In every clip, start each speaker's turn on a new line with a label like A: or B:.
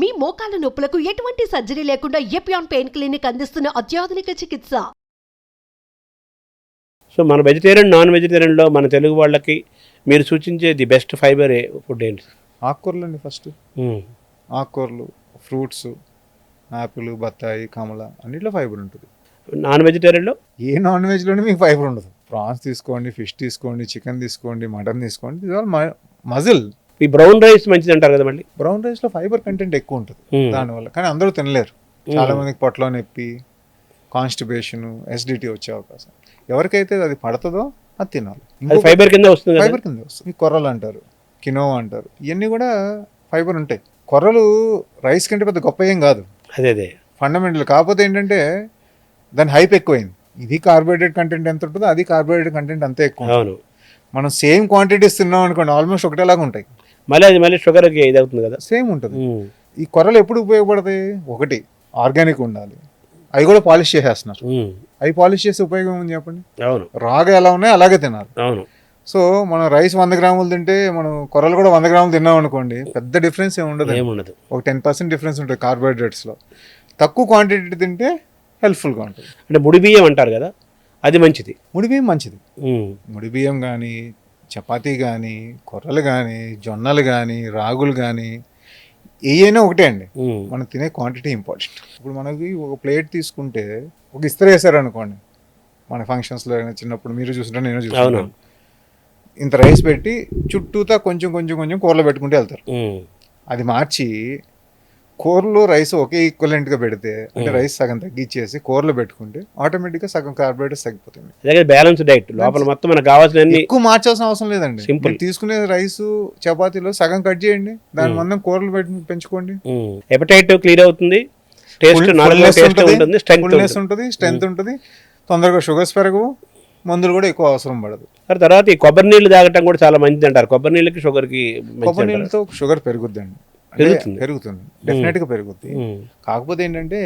A: మీ మోకాల నొప్పులకు ఎటువంటి సర్జరీ లేకుండా ఎపియాన్ పెయిన్ క్లినిక్ అందిస్తున్న అత్యాధునిక చికిత్స?
B: సో మన వెజిటేరియన్ నాన్ వెజిటేరియన్లో మన తెలుగు వాళ్ళకి మీరు సూచించే ది బెస్ట్ ఫైబర్ ఫుడ్ ఏంటి?
C: ఆకుకూరలు అండి ఫస్ట్. ఆకుకూరలు ఫ్రూట్స్ యాపిల్ బత్తాయి కమల అన్నిట్లో ఫైబర్ ఉంటుంది.
B: నాన్ వెజిటేరియన్లో?
C: ఏ నాన్ వెజ్లోనే మీకు ఫైబర్ ఉండదు. ప్రాన్స్ తీసుకోండి ఫిష్ తీసుకోండి చికెన్ తీసుకోండి మటన్ తీసుకోండి మజిల్.
B: ఈ బ్రౌన్ రైస్ మంచిది అంటారు కదా మళ్ళీ?
C: బ్రౌన్ రైస్లో ఫైబర్ కంటెంట్ ఎక్కువ ఉంటుంది.
B: మ్మ్.
C: దానివల్ల. కానీ అందరూ తినలేరు. చాలా మందికి పొట్టలో నొప్పి కాన్స్టిబేషన్ ఎసిడిటీ వచ్చే అవకాశం. ఎవరికైతే అది పడుతుందో అది తినాలి.
B: ఫైబర్ కింద వస్తుంది కదా?
C: ఫైబర్ కింద వస్తుంది. కొర్రలు అంటారు కినోవా అంటారు ఇవన్నీ కూడా ఫైబర్ ఉంటాయి. కొర్రలు రైస్ కంటే పెద్ద గొప్ప ఏం కాదు.
B: అదే అదే.
C: ఫండమెంటల్ కాకపోతే ఏంటంటే దాని హైప్ ఎక్కువైంది. ఇది కార్బోహైడ్రేట్ కంటెంట్ ఎంత ఉంటుందో అది కార్బోహైడ్రేట్ కంటెంట్ అంతే ఎక్కువ మనం సేమ్ క్వాంటిటీస్ తిన్నాం అనుకోండి ఆల్మోస్ట్ ఒకటేలాగా ఉంటాయి.
B: మళ్ళీ అది మళ్ళీ షుగర్కి ఇది అవుతుంది కదా.
C: సేమ్ ఉంటుంది. ఈ కొర్రలు ఎప్పుడు ఉపయోగపడతాయి? ఒకటి ఆర్గానిక్ ఉండాలి. అవి కూడా పాలిష్ చేసేస్తున్నారు. అవి పాలిష్ చేసే ఉపయోగం ఉంది చెప్పండి?
B: అవును.
C: రాగా ఎలా ఉన్నాయో అలాగే తినాలి.
B: అవును.
C: సో మనం రైస్ వంద గ్రాములు తింటే మనం కొర్రలు కూడా వంద గ్రాములు తిన్నాం అనుకోండి పెద్ద డిఫరెన్స్ ఏమి ఉండదు.
B: ఏముండదు
C: ఒక టెన్ పర్సెంట్ డిఫరెన్స్ ఉంటుంది కార్బోహైడ్రేట్స్లో. తక్కువ క్వాంటిటీ తింటే హెల్ప్ఫుల్గా ఉంటుంది.
B: అంటే ముడి బియ్యం అంటారు కదా అది మంచిది.
C: ముడి బియ్యం మంచిది. ముడి బియ్యం కానీ చపాతీ కానీ కొర్రలు కానీ జొన్నలు కానీ రాగులు కానీ ఏయైనా ఒకటే అండి. మనం తినే క్వాంటిటీ ఇంపార్టెంట్ ఇప్పుడు మనకి ఒక ప్లేట్ తీసుకుంటే ఒక ఇస్త్రీ వేసారు అనుకోండి మన ఫంక్షన్స్లో అయినా చిన్నప్పుడు మీరు చూసుంటారు నేను. చూసుకుంటాను ఇంత రైస్ పెట్టి చుట్టూతా కొంచెం కొంచెం కొంచెం కూరలో పెట్టుకుంటూ వెళ్తారు. అది మార్చి కూరలో రైస్ ఒకే ఈక్వలెంట్గా పెడితే అంటే రైస్ సగం తగ్గించేసి కూరలో పెట్టుకుంటే ఆటోమేటిక్గా సగం కార్బోహైడ్రేట్స్ తగ్గిపోతుంది.
B: అదే బ్యాలెన్స్ డైట్ లోపల మొత్తం మనకు కావాల్సిన
C: ఎక్కువ మార్చాల్సిన అవసరం లేదండి. మీరు తీసుకునే రైస్ చపాతీలో సగం కట్ చేయండి దాని మందం కూరలు పెట్టి పెంచుకోండి.
B: హెపటైట్ క్లియర్ అవుతుంది. టేస్ట్ టేస్ట్ ఉంటుంది. స్ట్రెంగ్త్
C: ఉంటుంది. స్ట్రెంత్ ఉంటుంది. తొందరగా షుగర్స్ పెరగవు మందులు కూడా ఎక్కువ అవసరం పడదు.
B: తర్వాత ఈ కొబ్బరి నీళ్ళు తాగటం కూడా చాలా మంచిది అంటారు కొబ్బరి నీళ్ళకి షుగర్కి
C: కొబ్బరి నీళ్ళతో షుగర్ పెరుగుద్దండి.
B: పెరుగుతుంది.
C: పెరుగుతుంది. డెఫినెట్గా పెరుగుద్ది. కాకపోతే ఏంటంటే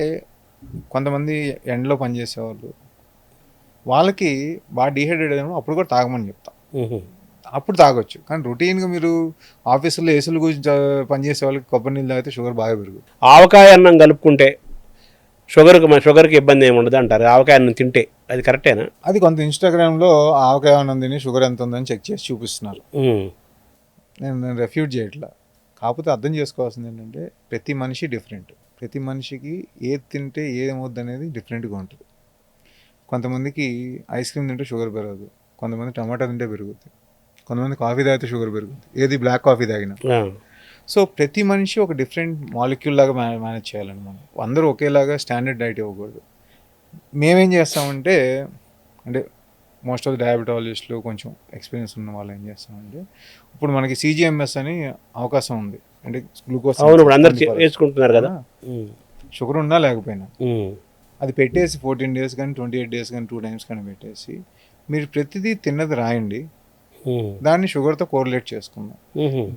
C: కొంతమంది ఎండలో పనిచేసే వాళ్ళు వాళ్ళకి బాగా డిహైడ్రేట్ అయినప్పుడు అప్పుడు కూడా తాగమని చెప్తాం. అప్పుడు తాగొచ్చు. కానీ రొటీన్గా మీరు ఆఫీసులో ఏసుల గురించి పనిచేసే వాళ్ళకి కొబ్బరి నీళ్ళు తాగితే షుగర్ బాగా పెరుగుతుంది
B: ఆవకాయ అన్నం కలుపుకుంటే షుగర్కి షుగర్కి ఇబ్బంది ఏమి ఉండదు అంటారు. ఆవకాయ అన్నం తింటే అది కరెక్టేనా?
C: అది కొంత ఇన్స్టాగ్రామ్లో ఆవకాయ అన్నం తిని షుగర్ ఎంత ఉందని చెక్ చేసి చూపిస్తున్నారు. నేను నేను రెఫ్యూజ్ చేయట్లా. కాకపోతే అర్థం చేసుకోవాల్సింది ఏంటంటే ప్రతి మనిషి డిఫరెంట్ ప్రతి మనిషికి ఏది తింటే ఏమవుద్ది అనేది డిఫరెంట్గా ఉంటుంది. కొంతమందికి ఐస్ క్రీమ్ తింటే షుగర్ పెరగదు. కొంతమంది టమాటా తింటే పెరుగుద్ది. కొంతమంది కాఫీ తాగితే షుగర్ పెరుగుద్ది. ఏది బ్లాక్ కాఫీ తాగినా. సో ప్రతి మనిషి ఒక డిఫరెంట్ మాలిక్యూల్ లాగా మేనే మేనేజ్ చేయాలండి మనం. అందరూ ఒకేలాగా స్టాండర్డ్ డైట్ ఇవ్వకూడదు. మేమేం చేస్తామంటే అంటే మోస్ట్ ఆఫ్ డయాబెటాలజిస్టులు కొంచెం ఎక్స్పీరియన్స్ ఉన్న వాళ్ళు ఏం చేస్తామంటే ఇప్పుడు మనకి సీజీఎంఎస్ అని అవకాశం ఉంది. అంటే గ్లూకోజ్
B: వేసుకుంటున్నారు కదా.
C: షుగర్ ఉన్నా లేకపోయినా. అది పెట్టేసి ఫోర్టీన్ డేస్ కానీ ట్వంటీ ఎయిట్ డేస్ కానీ టూ టైమ్స్ కానీ పెట్టేసి మీరు ప్రతిదీ తిన్నది రాయండి. దాన్ని షుగర్తో కోరిలేట్ చేసుకుందాం.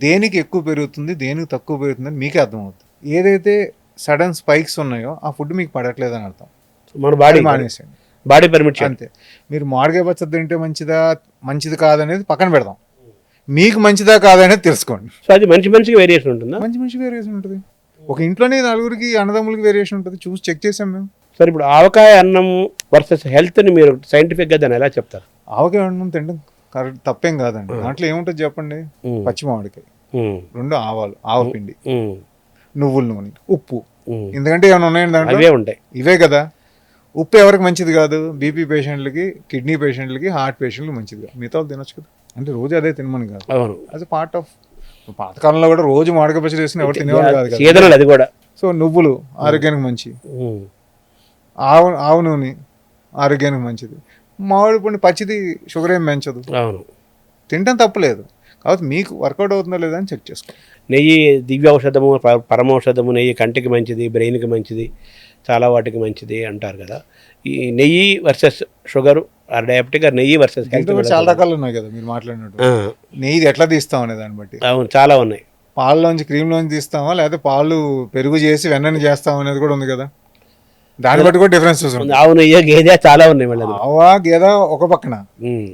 C: దేనికి ఎక్కువ పెరుగుతుంది దేనికి తక్కువ పెరుగుతుంది మీకే అర్థమవుతుంది. ఏదైతే సడన్ స్పైక్స్ ఉన్నాయో ఆ ఫుడ్ మీకు పడట్లేదు అని అర్థం.
B: మన బాడీ
C: అది మానేసేయండి.
B: బాడీ పర్మిట్
C: అంతే. మీరు మామిడికాయ పచ్చడి తింటే మంచిదా మంచిది కాదనేది పక్కన పెడదాం. మీకు మంచిదా కాదనేది తెలుసుకోండి.
B: సో అది మనిషి మనిషికి వేరియేషన్ ఉంటుందా?
C: మంచి మంచి వేరియేషన్ ఉంటుంది. ఒక ఇంట్లోనే నలుగురికి అన్నదమ్ములకి వేరియేషన్ ఉంటుంది. చూసి చెక్ చేసాం మేము.
B: సరే ఇప్పుడు ఆవకాయ అన్నం వర్సెస్ హెల్త్ని మీరు సైంటిఫిక్గా దాన్ని ఎలా చెప్తారు?
C: ఆవకాయ అన్నం తినడం కరెక్ట్ తప్పేం కాదండి. దాంట్లో ఏముంటుంది చెప్పండి. పచ్చి మామిడికాయ. రెండు ఆవాలు ఆవపిండి
B: ఉమ్.
C: నువ్వుల నూనె ఉప్పు. ఎందుకంటే ఏమైనా ఉన్నాయండి
B: అవే ఉంటాయి.
C: ఇవే కదా. ఉప్పు ఎవరికి మంచిది కాదు? బీపీ పేషెంట్లకి కిడ్నీ పేషెంట్లకి హార్ట్ పేషెంట్లకి మంచిది కాదు. మిగతా వాళ్ళు తినొచ్చు కదా. అంటే రోజు అదే తినమని కాదు.
B: అవును.
C: యాజ్ పార్ట్ ఆఫ్ పాతకాలంలో కూడా రోజు మామిడికాయ పచ్చడి వేసుకుని ఎవరు తినేవాళ్ళు కాదు
B: అది కూడా.
C: సో నువ్వులు ఆరోగ్యానికి మంచి. ఆవు ఆవు నూనె ఆరోగ్యానికి మంచిది. మామిడి పండు పచ్చిది షుగర్ ఏం పెంచదు.
B: అవును.
C: తినడం తప్పలేదు. కాబట్టి మీకు వర్కౌట్ అవుతుందో లేదా అని చెక్ చేసుకో.
B: నెయ్యి దివ్య ఔషధము పరమౌషధము నెయ్యి కంటికి మంచిది బ్రెయిన్కి మంచిది. చాలా వాటికి మంచిది అంటారు కదా. ఈ నెయ్యి versus sugar or diabetic or నెయ్యి వర్సెస్
C: చాలా రకాలు ఉన్నాయి కదా మీరు మాట్లాడినట్టు. నెయ్యి ఎట్లా తీస్తాం అనే దాన్ని బట్టి?
B: అవును చాలా ఉన్నాయి.
C: పాలలోంచి క్రీమ్లోంచి తీస్తామా? లేకపోతే పాలు పెరుగు చేసి వెన్నని చేస్తాం అనేది కూడా ఉంది కదా. దాన్ని బట్టి కూడా డిఫరెన్సెస్ ఉంటాయి
B: ఆవు నెయ్యి గేదె చాలా ఉన్నాయి మళ్ళీ.
C: ఆవా గేద ఒక పక్కన.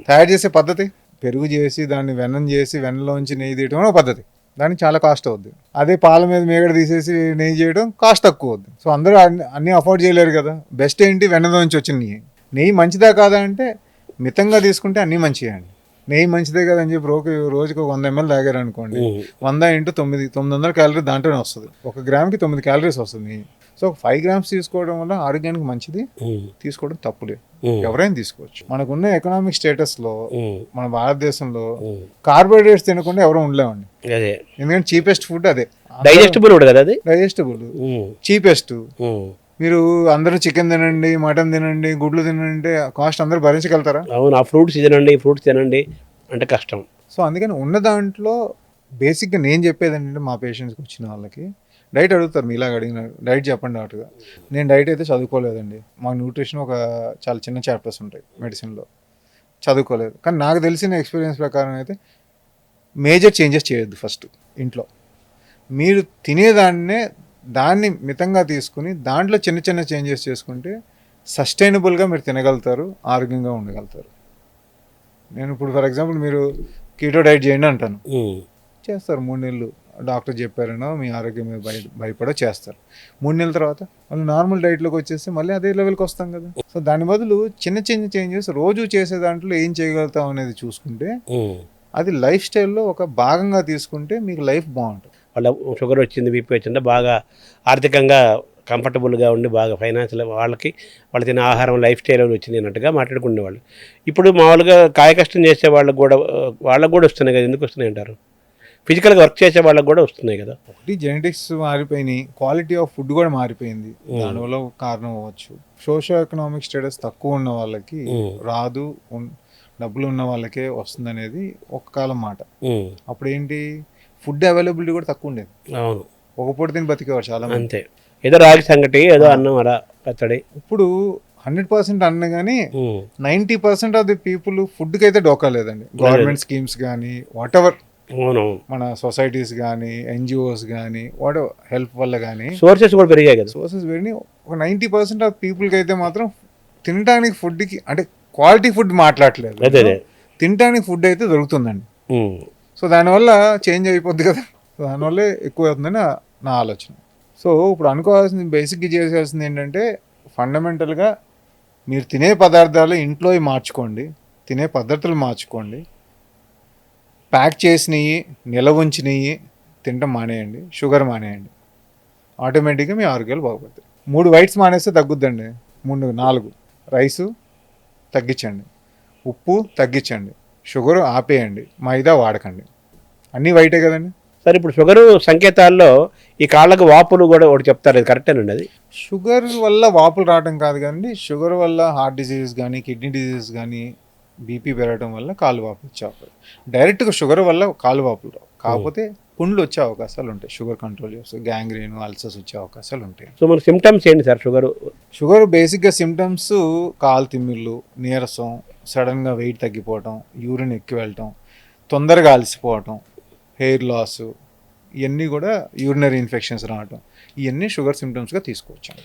C: తయారు చేసే పద్ధతి? పెరుగు చేసి దాన్ని వెన్నం చేసి వెన్నలోంచి నెయ్యి తీయటం ఒక పద్ధతి. దానికి చాలా కాస్ట్ అవుద్ది. అదే పాల మీద మేగడ తీసేసి నెయ్యి చేయడం కాస్ట్ తక్కువ అవుద్ది. సో అందరూ అన్ని- అన్ని అఫోర్డ్ చేయలేరు కదా. బెస్ట్ ఏంటి? వెన్నదో నుంచి వచ్చిన నెయ్యి. నెయ్యి మంచిదా కాదా అంటే మితంగా తీసుకుంటే అన్నీ మంచిగా అండి. నెయ్యి మంచిదే కదా అని చెప్పి రోజు రోజుకి ఒక వంద ఎంఎల్ తాగారు అనుకోండి. వంద ఇంటూ తొమ్మిది తొమ్మిది వందల క్యాలరీ దాంట్లోనే వస్తుంది ఒక గ్రామ్కి తొమ్మిది క్యాలరీస్ వస్తుంది సో ఒక ఫైవ్ గ్రామ్స్ తీసుకోవడం వల్ల ఆరోగ్యానికి మంచిది. తీసుకోవడం తప్పులేదు. ఎవరైనా తీసుకోవచ్చు మనకున్న ఎకనామిక్ స్టేటస్లో
B: ఉమ్.
C: మన భారతదేశంలో. కార్బోహైడ్రేట్స్ తినకుండా ఎవరు ఉండలేమండి ఎందుకంటే చీపెస్ట్ ఫుడ్ అదే
B: డైజెస్టిబుల్ కదా
C: డైజెస్టబుల్. చీపెస్ట్. మీరు అందరూ చికెన్ తినండి మటన్ తినండి గుడ్లు తినండి కాస్ట్ అందరూ భరించగలుగుతారా?
B: అవును ఆ ఫ్రూట్స్ తినండి ఫ్రూట్స్ తినండి అంటే కష్టం.
C: సో అందుకని ఉన్న దాంట్లో బేసిక్గా నేను చెప్పేది ఏంటంటే మా పేషెంట్స్కి వచ్చిన వాళ్ళకి డైట్ అడుగుతారు మీ ఇలాగ అడిగిన డైట్ చెప్పండి డాక్టర్గా నేను డైట్ అయితే చదువుకోలేదండి. మా న్యూట్రిషన్ ఒక చాలా చిన్న చాప్టర్స్ ఉంటాయి మెడిసిన్లో చదువుకోలేదు. కానీ నాకు తెలిసిన ఎక్స్పీరియన్స్ ప్రకారం అయితే మేజర్ చేంజెస్ చేయొద్దు ఫస్ట్ ఇంట్లో. మీరు తినేదాన్నే దాన్ని మితంగా తీసుకుని దాంట్లో చిన్న చిన్న చేంజెస్ చేసుకుంటే సస్టైనబుల్గా మీరు తినగలుగుతారు ఆరోగ్యంగా ఉండగలుగుతారు. నేను ఇప్పుడు ఫర్ ఎగ్జాంపుల్ మీరు కీటో డైట్ చేయండి అంటాను. చేస్తారు. మూడు నెలలు డాక్టర్ చెప్పారనో మీ ఆరోగ్యం భయ భయపడో చేస్తారు. మూడు నెలల తర్వాత మళ్ళీ నార్మల్ డైట్లోకి వచ్చేస్తే మళ్ళీ అదే లెవెల్కి వస్తాం కదా. సో దాని బదులు చిన్న చిన్న చేంజెస్ రోజు చేసే దాంట్లో ఏం చేయగలుగుతాం అనేది చూసుకుంటే. అది లైఫ్ స్టైల్లో ఒక భాగంగా తీసుకుంటే మీకు లైఫ్ బాగుంటుంది.
B: వాళ్ళ షుగర్ వచ్చింది బీపీ వచ్చింది బాగా ఆర్థికంగా కంఫర్టబుల్గా ఉండి బాగా ఫైనాన్షియల్ వాళ్ళకి వాళ్ళు తినే ఆహారం లైఫ్ స్టైల్ వచ్చింది అన్నట్టుగా మాట్లాడుకునేవాళ్ళు. ఇప్పుడు మామూలుగా కాయ కష్టం చేసే వాళ్ళకి కూడా వాళ్ళకి కూడా వస్తున్నాయి కదా ఎందుకు వస్తున్నాయి అంటారు? ఫిజికల్గా వర్క్ చేసే వాళ్ళకి కూడా వస్తున్నాయి కదా.
C: ఒకటి జెనెటిక్స్ మారిపోయినాయి క్వాలిటీ ఆఫ్ ఫుడ్ కూడా మారిపోయింది. దానివల్ల కారణం అవ్వచ్చు. సోషో ఎకనామిక్ స్టేటస్ తక్కువ ఉన్న వాళ్ళకి. రాదు డబ్బులు ఉన్న వాళ్ళకే వస్తుంది అనేది ఒక కాలం మాట. అప్పుడు ఏంటి ఫుడ్ అవైలబిలిటీ కూడా తక్కువ ఉండేది.
B: అవును.
C: ఒక పూట తిని బతికేవారు చాలా మంది
B: అంతే. ఏదో రాగి సంగటి ఏదో అన్నం అలా పచ్చడి.
C: ఇప్పుడు హండ్రెడ్ పర్సెంట్ అన్న కానీ
B: ఉమ్.
C: Ninety percent of the people ఫుడ్కి అయితే డోకా లేదండి. గవర్నమెంట్ స్కీమ్స్ కానీ వాట్ ఎవర్ మన సొసైటీస్ కానీ ఎన్జిఓస్ కానీ వాట్ హెల్ప్ వల్ల కానీ
B: సోర్సెస్ కూడా పెరిగాయి కదా.
C: సోర్సెస్ వెళ్ళి ఒక నైంటీ పర్సెంట్ ఆఫ్ పీపుల్కి అయితే మాత్రం తినడానికి ఫుడ్కి అంటే క్వాలిటీ ఫుడ్ మాట్లాడలేదు తినడానికి ఫుడ్ అయితే దొరుకుతుందండి. సో దానివల్ల చేంజ్ అయిపోద్ది కదా. సో దానివల్లే ఎక్కువ అవుతుందని నా- ఆలోచన. సో ఇప్పుడు అనుకోవాల్సింది బేసిక్గా చేయాల్సింది ఏంటంటే ఫండమెంటల్గా మీరు తినే పదార్థాలు ఇంట్లో మార్చుకోండి తినే పద్ధతులు మార్చుకోండి ప్యాక్ చేసినవి నిలవ ఉంచినవి తినటం మానేయండి షుగర్ మానేయండి. ఆటోమేటిక్గా మీ ఆరోగ్యాలు బాగుపడతాయి. మూడు వైట్స్ మానేస్తే తగ్గుద్దండి. మూడు నాలుగు. రైసు తగ్గించండి. ఉప్పు తగ్గించండి. షుగర్ ఆపేయండి మైదా వాడకండి. అన్నీ వైటే కదండి.
B: సరే ఇప్పుడు షుగర్ సంకేతాల్లో ఈ కాళ్ళకు వాపులు కూడా ఒకటి చెప్తారు అది కరెక్టేనండి అది?
C: షుగర్ వల్ల వాపులు రావడం కాదు కానీ షుగర్ వల్ల హార్ట్ డిసీజెస్ కానీ కిడ్నీ డిసీజెస్ కానీ బీపీ పెరగడం వల్ల కాలు వాపు వచ్చే డైరెక్ట్గా షుగర్ వల్ల కాలు వాపులు రావు. కాకపోతే పుండ్లు వచ్చే అవకాశాలు ఉంటాయి. షుగర్ కంట్రోల్ చేస్తే గ్యాంగ్రీన్ అల్సర్స్ వచ్చే అవకాశాలు ఉంటాయి.
B: సో మన సిమ్టమ్స్ ఏంటి సార్? షుగర్?
C: షుగర్ బేసిక్గా సిమ్టమ్స్ కాలు తిమ్మిళ్ళు నీరసం సడన్గా వెయిట్ తగ్గిపోవటం యూరిన్ ఎక్కువ వెళ్ళటం తొందరగా అలసిపోవటం హెయిర్ లాస్ ఇవన్నీ కూడా యూరినరీ ఇన్ఫెక్షన్స్ రావటం. ఇవన్నీ షుగర్ సిమ్టమ్స్గా తీసుకోవచ్చు.